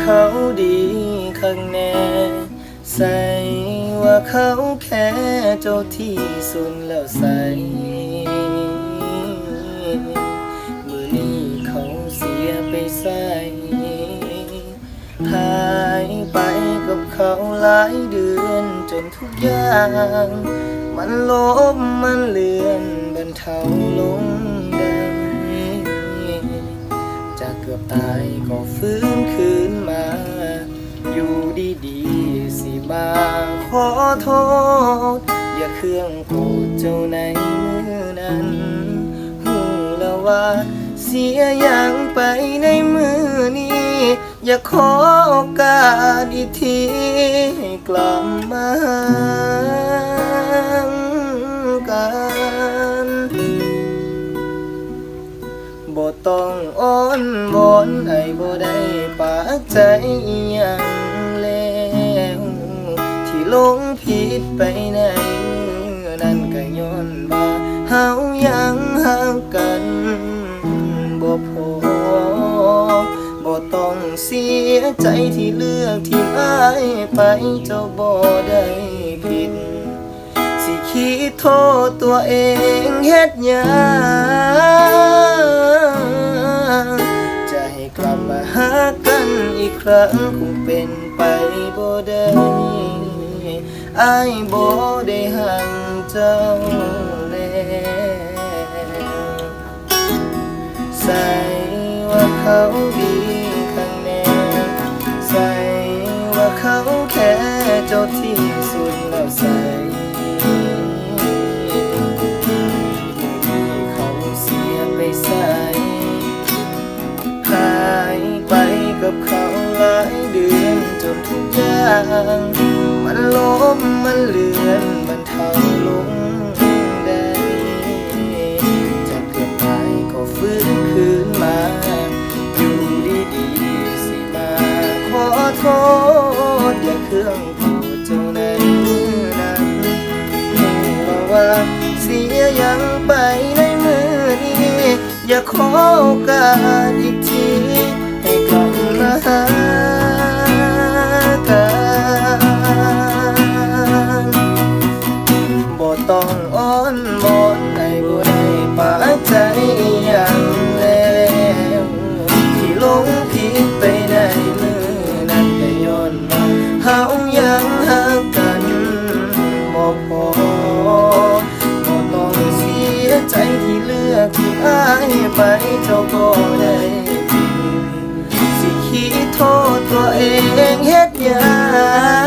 เขาดีข้างแน่ใส่ว่าเขาแค่เจ้าที่สุดแล้วใส่มือนี้เขาเสียไปใส่หายไปกับเขาหลายเดือนจนทุกอย่าง มันล้มมันเลือนบรรเทาลง กือบตายก็ฟื้นคืนมา อยู่ดีๆสิมาขอโทษ อย่าเครื่องโกรธเจ้าในมือนั้นหูแล้วว่าเสียอย่างไปในมือนี้ อย่าขอโอกาสอีกทีให้กลับมา บ่ต้องอ้อนวอนไอ้บ่ได้ปากใจยังแล้วที่หลงผิดไปในนั้นก็ย้อนว่าเฮายังห่ากันบ่พอบ่ต้องเสียใจที่เลือกที่อ้ายไปเจ้าบ่ได้ผิดสิคิดโทษตัวเองเฮ็ดหยัง ครั้งคงเป็นไปบ่ได้อายบ่ได้หังเจ้าแล้วใส่ว่าเขาดีข้างแน่ใส่ว่าเขาแค่เจ้าที่สุดางมันล้มมันเลือนมันเทาลงได้จากเกือบตายก็ฟื้นคืนมา อยู่ดีๆสิมา ขอโทษอย่าเครื่องโกรธเจ้าในมือนั้นว่าเสียยังไปในมือนี้ อย่าขอโอกาสอีกที ให้กลับมาหา ต้องอ้อนวอนให้บ่ได้ปากใจอย่างแล้วที่หลงผิดไปในมือนั้นก็ย้อนว่าเฮายังห่ากันบ่พอบ่ต้องเสียใจที่เลือกที่อ้ายไปเจ้าก็ได้สิคิดโทษตัวเองเฮ็ดหยัง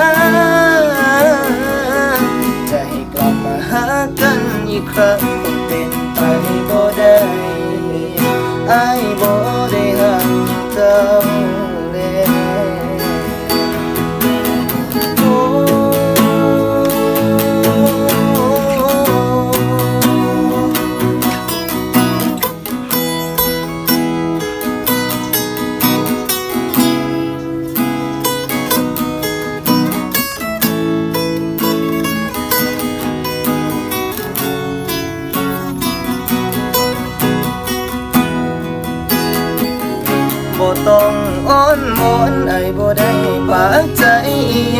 อ้องอ้อนวอนไอ้บ่ได้ปากใจ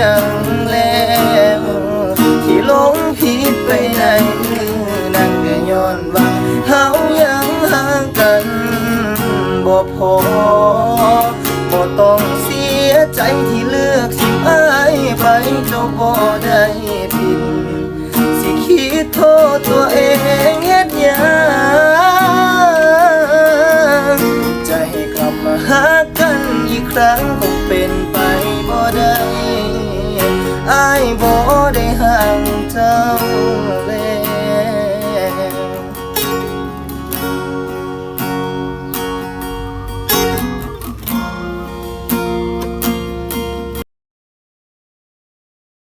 ยังแล้วที่ลงผิดไปในมือนั้นก็ย้อนว่าเฮายังห่างกันบ่พอบ่ต้องเสียใจที่เลือกสิอ้ายไปเจ้าบ่ได้ผิดสิคิดโทษตัวเอง